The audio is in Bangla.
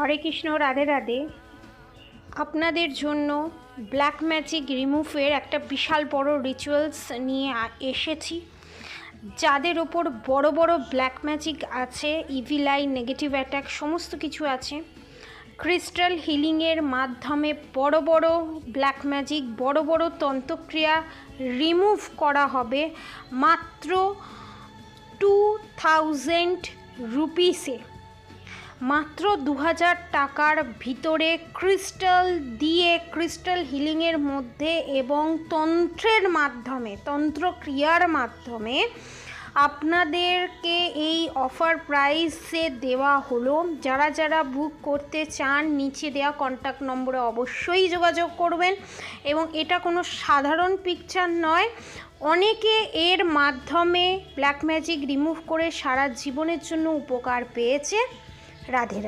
হরে কৃষ্ণ, রাধে রাধে। আপনাদের জন্য ব্ল্যাক ম্যাজিক রিমুভের একটা বিশাল বড় রিচুয়ালস নিয়ে এসেছি। যাদের ওপর বড় বড় ব্ল্যাক ম্যাজিক আছে ইভিলাই নেগেটিভ অ্যাটাক সমস্ত কিছু আছে। ক্রিস্টাল হিলিংয়ের মাধ্যমে বড় বড় ব্ল্যাক ম্যাজিক বড় বড় তন্ত্রক্রিয়া রিমুভ করা হবে মাত্র টু থাউজেন্ড রুপিসে মাত্র দু হাজার টাকার ভিতরে ক্রিস্টাল দিয়ে ক্রিস্টাল হিলিংয়ের মধ্যে এবং তন্ত্রের মাধ্যমে, তন্ত্রক্রিয়ার মাধ্যমে আপনাদেরকে এই অফার প্রাইসে দেওয়া হলো। যারা যারা বুক করতে চান, নিচে দেওয়া কন্ট্যাক্ট নম্বরে অবশ্যই যোগাযোগ করবেন এবং এটা কোনো সাধারণ পিকচার নয়। অনেকে এর মাধ্যমে ব্ল্যাক ম্যাজিক রিমুভ করে সারা জীবনের জন্য উপকার পেয়েছে। রাধে